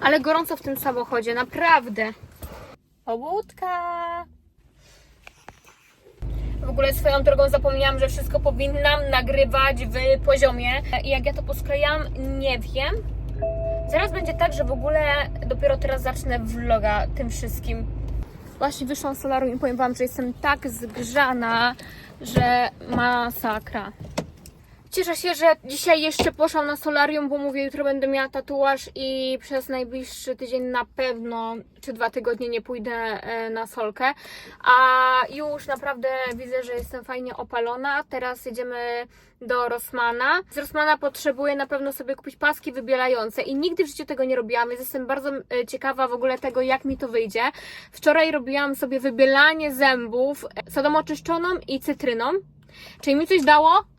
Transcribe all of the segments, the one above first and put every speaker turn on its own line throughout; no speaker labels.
Ale gorąco w tym samochodzie, naprawdę. Pobudka. W ogóle swoją drogą zapomniałam, że wszystko powinnam nagrywać w poziomie. I jak ja to posklejam, nie wiem. Zaraz będzie tak, że w ogóle dopiero teraz zacznę vloga tym wszystkim. Właśnie wyszłam z solarium i powiem Wam, że jestem tak zgrzana, że masakra. Cieszę się, że dzisiaj jeszcze poszłam na solarium, bo mówię, jutro będę miała tatuaż i przez najbliższy tydzień na pewno, czy dwa tygodnie nie pójdę e, na solkę. A już naprawdę widzę, że jestem fajnie opalona. Teraz jedziemy do Rossmana. Z Rossmana potrzebuję na pewno sobie kupić paski wybielające i nigdy w życiu tego nie robiłam, więc jestem bardzo e, ciekawa w ogóle tego, jak mi to wyjdzie. Wczoraj robiłam sobie wybielanie zębów e, sodą oczyszczoną i cytryną. Czy mi coś dało?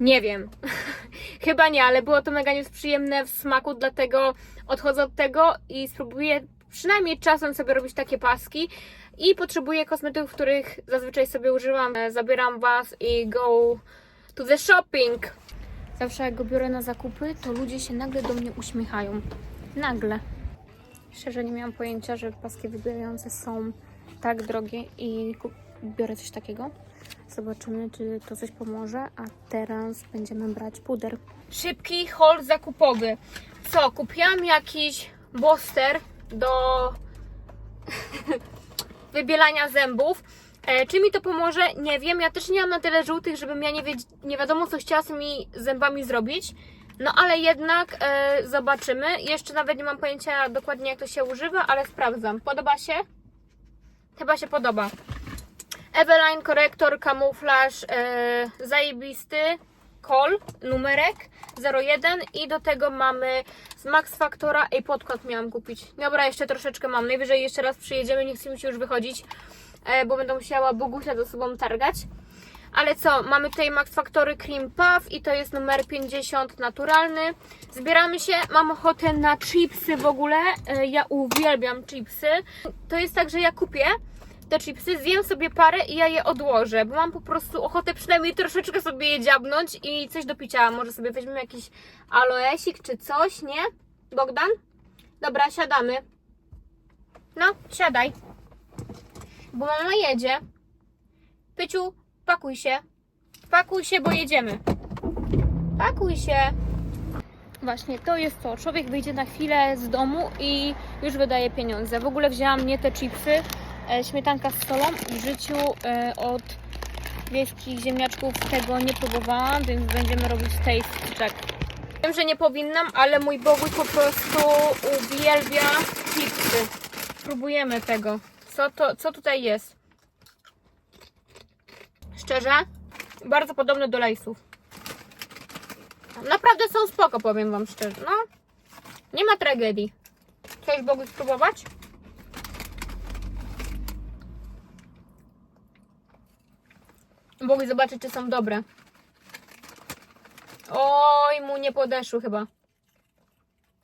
Nie wiem. Chyba nie, ale było to mega nieprzyjemne w smaku, dlatego odchodzę od tego i spróbuję przynajmniej czasem sobie robić takie paski. I potrzebuję kosmetyków, których zazwyczaj sobie używam. Zabieram Was i go to the shopping. Zawsze jak go biorę na zakupy, to ludzie się nagle do mnie uśmiechają. Nagle. Szczerze nie miałam pojęcia, że paski wybierające są tak drogie i biorę coś takiego. Zobaczymy, czy to coś pomoże. A teraz będziemy brać puder. Szybki haul zakupowy. Co? Kupiłam jakiś boster do wybielania zębów. E, czy mi to pomoże? Nie wiem. Ja też nie mam na tyle żółtych, żebym ja nie, wiedz- nie wiadomo, co chciała z tymi zębami zrobić. No ale jednak e, zobaczymy. Jeszcze nawet nie mam pojęcia dokładnie, jak to się używa, ale sprawdzam. Podoba się? Chyba się podoba. Eveline korektor, kamuflaż, e, zajebisty, kol, numerek 01 i do tego mamy z Max Factora i podkład miałam kupić. Dobra, jeszcze troszeczkę mam. Najwyżej jeszcze raz przyjedziemy, nie chce mi się już wychodzić, e, bo będę musiała Bogusia ze sobą targać. Ale co, mamy tutaj Max Factory Cream Puff i to jest numer 50 naturalny. Zbieramy się, mam ochotę na chipsy w ogóle. E, Ja uwielbiam chipsy. To jest tak, że ja kupię te chipsy, zjem sobie parę i ja je odłożę, bo mam po prostu ochotę przynajmniej troszeczkę sobie je dziabnąć i coś do picia. Może sobie weźmiemy jakiś aloesik czy coś, nie? Bogdan? Dobra, siadamy. No, siadaj. Bo mama jedzie. Pyciu, pakuj się. Pakuj się, bo jedziemy. Pakuj się. Właśnie, to jest to. Człowiek wyjdzie na chwilę z domu i już wydaje pieniądze. W ogóle wzięłam nie te chipsy, śmietanka z solą. W życiu e, od wiejskich ziemniaczków tego nie próbowałam, więc będziemy robić taste check. Wiem, że nie powinnam, ale mój Boguś po prostu uwielbia chipsy. Spróbujemy tego. Co, to, co tutaj jest? Szczerze? Bardzo podobne do lejsów. Naprawdę są spoko, powiem Wam szczerze. No, nie ma tragedii. Chcesz Boguś spróbować? Boguś zobaczyć, czy są dobre. Oj, mu nie podeszły chyba.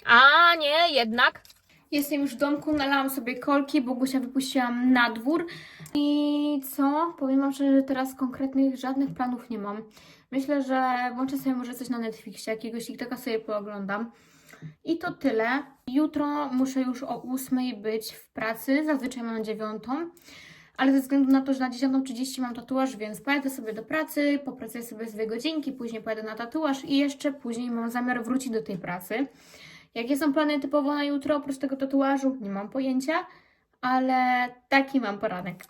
A, nie, jednak. Jestem już w domku, nalałam sobie kolki, Bogusia wypuściłam na dwór. I co? Powiem Wam szczerze, że teraz konkretnych żadnych planów nie mam. Myślę, że włączę sobie może coś na Netflixie, jakiegoś TikToka sobie pooglądam. I to tyle. Jutro muszę już o 8 być w pracy, zazwyczaj mam na 9. Ale ze względu na to, że na 10.30 mam tatuaż, więc pojadę sobie do pracy, popracuję sobie dwie godzinki, później pojadę na tatuaż i jeszcze później mam zamiar wrócić do tej pracy. Jakie są plany typowo na jutro oprócz tego tatuażu? Nie mam pojęcia, ale taki mam poranek.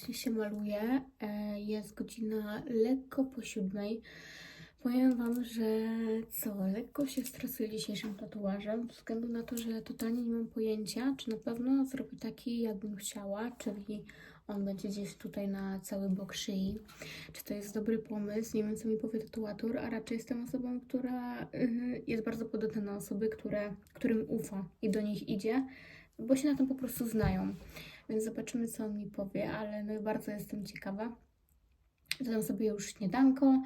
Właśnie się maluję. E, Jest godzina lekko po siódmej. Powiem Wam, że co, lekko się stresuję dzisiejszym tatuażem, ze względu na to, że totalnie nie mam pojęcia, czy na pewno zrobię taki, jakbym chciała, czyli on będzie gdzieś tutaj na cały bok szyi. Czy to jest dobry pomysł? Nie wiem, co mi powie tatuator, a raczej jestem osobą, która y, jest bardzo podatna na osoby, które, którym ufa i do nich idzie, bo się na tym po prostu znają.
Więc zobaczymy, co on mi powie, ale no bardzo jestem ciekawa. Dodam sobie już śniadanko,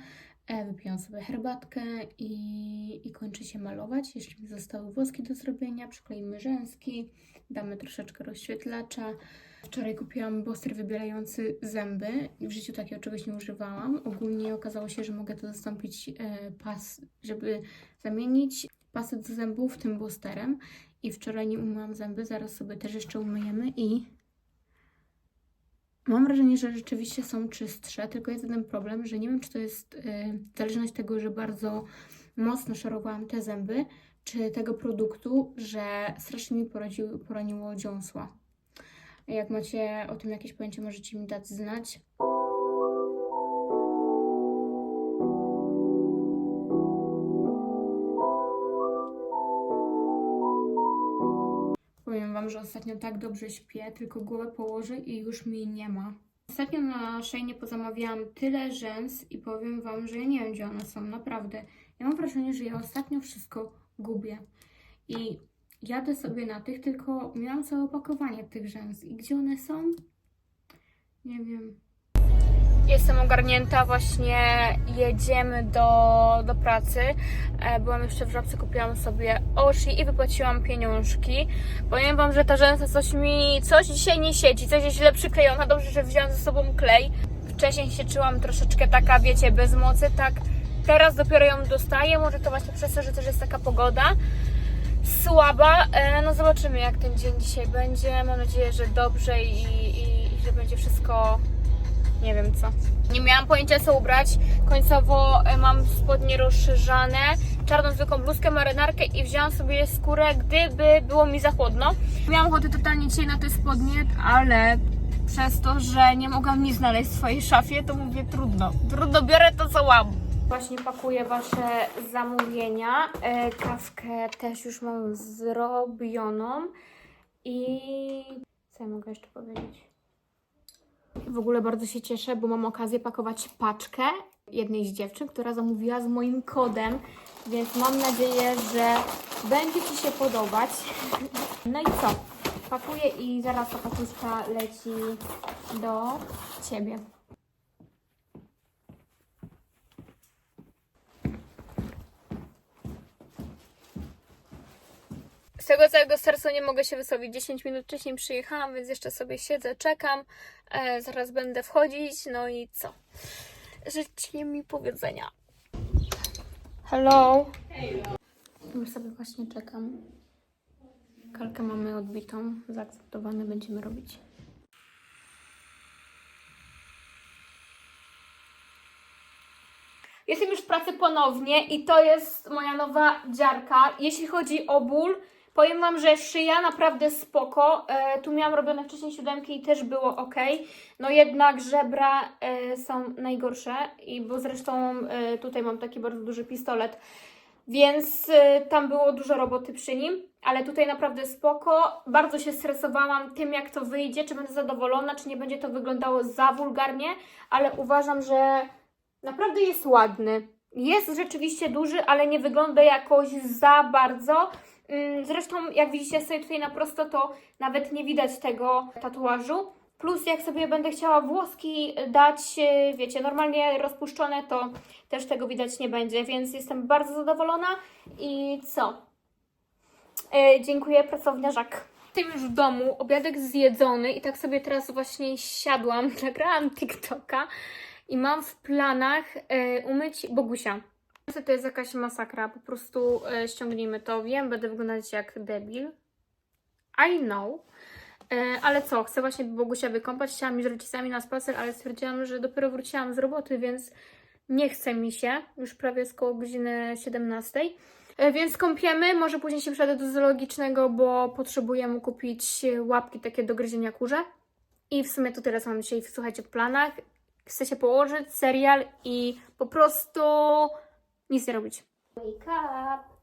e, wypijam sobie herbatkę i, i kończy się malować. Jeszcze mi zostały włoski do zrobienia, przykleimy rzęski, damy troszeczkę rozświetlacza. Wczoraj kupiłam boster wybierający zęby. W życiu takiego czegoś nie używałam. Ogólnie okazało się, że mogę to zastąpić e, pas, żeby zamienić pasy do zębów tym boosterem. I wczoraj nie umyłam zęby, zaraz sobie też jeszcze umyjemy i mam wrażenie, że rzeczywiście są czystsze, tylko jest jeden problem, że nie wiem, czy to jest e, zależność tego, że bardzo mocno szorowałam te zęby, czy tego produktu, że strasznie mi poradziły, poraniło dziąsła. Jak macie o tym jakieś pojęcie, możecie mi dać znać. Że ostatnio tak dobrze śpię, tylko głowę położę i już mi nie ma. Ostatnio na Shane pozamawiałam tyle rzęs i powiem Wam, że ja nie wiem, gdzie one są, naprawdę. Ja mam wrażenie, że ja ostatnio wszystko gubię. I jadę sobie na tych, tylko miałam całe opakowanie tych rzęs. I gdzie one są? Nie wiem.
Jestem ogarnięta, właśnie jedziemy do, do pracy. E, Byłam jeszcze w żabce, kupiłam sobie oshi i wypłaciłam pieniążki. Powiem Wam, że ta rzęsa coś mi, coś dzisiaj nie siedzi, coś jest źle przyklejona. Dobrze, że wziąłam ze sobą klej. Wcześniej się czułam troszeczkę taka, wiecie, bez mocy, tak. Teraz dopiero ją dostaję, może to właśnie przez to, że też jest taka pogoda słaba. E, No zobaczymy, jak ten dzień dzisiaj będzie. Mam nadzieję, że dobrze i, i, i że będzie wszystko nie wiem co. Nie miałam pojęcia co ubrać. Końcowo e, mam spodnie rozszerzane, czarną zwykłą bluzkę, marynarkę i wzięłam sobie skórę, gdyby było mi za chłodno. Miałam ochotę totalnie dzisiaj na te spodnie, ale przez to, że nie mogłam nic znaleźć w swojej szafie, to mówię trudno. Trudno, biorę to co mam. Właśnie pakuję Wasze zamówienia. E, Kawkę też już mam zrobioną. I co ja mogę jeszcze powiedzieć? W ogóle bardzo się cieszę, bo mam okazję pakować paczkę jednej z dziewczyn, która zamówiła z moim kodem, więc mam nadzieję, że będzie Ci się podobać. No i co? Pakuję i zaraz ta paczka leci do Ciebie. Z tego całego serca nie mogę się wysłowić. 10 minut wcześniej przyjechałam, więc jeszcze sobie siedzę, czekam. E, zaraz będę wchodzić. No i co? Życzcie mi powiedzenia. Hello. Już sobie właśnie czekam. Kalkę mamy odbitą, zaakceptowane będziemy robić. Jestem już w pracy ponownie i to jest moja nowa dziarka. Jeśli chodzi o ból, powiem Wam, że szyja naprawdę spoko. E, tu miałam robione wcześniej siódemki i też było ok. No jednak żebra e, są najgorsze, i bo zresztą e, tutaj mam taki bardzo duży pistolet, więc e, tam było dużo roboty przy nim, ale tutaj naprawdę spoko. Bardzo się stresowałam tym, jak to wyjdzie, czy będę zadowolona, czy nie będzie to wyglądało za wulgarnie, ale uważam, że naprawdę jest ładny. Jest rzeczywiście duży, ale nie wygląda jakoś za bardzo. Ym, Zresztą, jak widzicie sobie tutaj na prosto, to nawet nie widać tego tatuażu. Plus, jak sobie będę chciała włoski dać, yy, wiecie, normalnie rozpuszczone, to też tego widać nie będzie, więc jestem bardzo zadowolona. I co? Yy, dziękuję, pracownia Żak. Jestem już w domu, obiadek zjedzony i tak sobie teraz właśnie siadłam, nagrałam TikToka i mam w planach e, umyć Bogusia. To jest jakaś masakra, po prostu e, ściągnijmy to. Wiem, będę wyglądać jak debil. I know. E, ale co, chcę właśnie Bogusia wykąpać. Chciałam iść z rodzicami na spacer, ale stwierdziłam, że dopiero wróciłam z roboty, więc nie chce mi się. Już prawie jest koło godziny 17. E, Więc kąpiemy, może później się przejdę do zoologicznego, bo potrzebuję mu kupić łapki takie do gryzienia kurze. I w sumie to tyle co mam dzisiaj, słuchajcie, w planach. Chcę się położyć, serial i po prostu nic nie robić.
Wake up.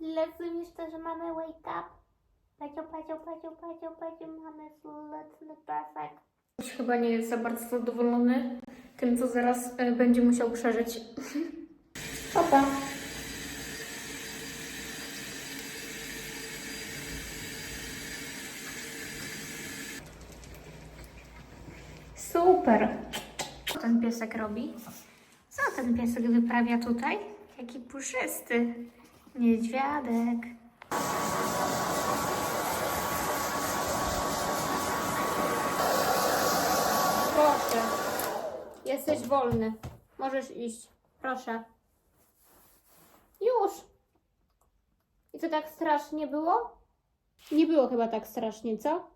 Rozumiesz że mamy wake up? Pacio, pacio, pacio, pacio, pacio, mamy słoneczny pasek.
Ktoś chyba nie jest za bardzo zadowolony tym, co zaraz e, będzie musiał przeżyć. Opa.
Super. Co ten piesek robi? Co ten piesek wyprawia tutaj? Jaki puszysty. Niedźwiadek.
Proszę. Jesteś wolny. Możesz iść. Proszę. Już. I to tak strasznie było? Nie było chyba tak strasznie, co?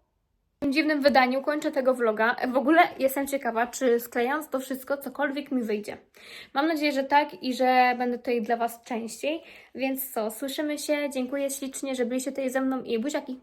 W tym dziwnym wydaniu kończę tego vloga. W ogóle jestem ciekawa, czy sklejając to wszystko, cokolwiek mi wyjdzie. Mam nadzieję, że tak i że będę tutaj dla Was częściej. Więc co, słyszymy się. Dziękuję ślicznie, że byliście tutaj ze mną i buziaki.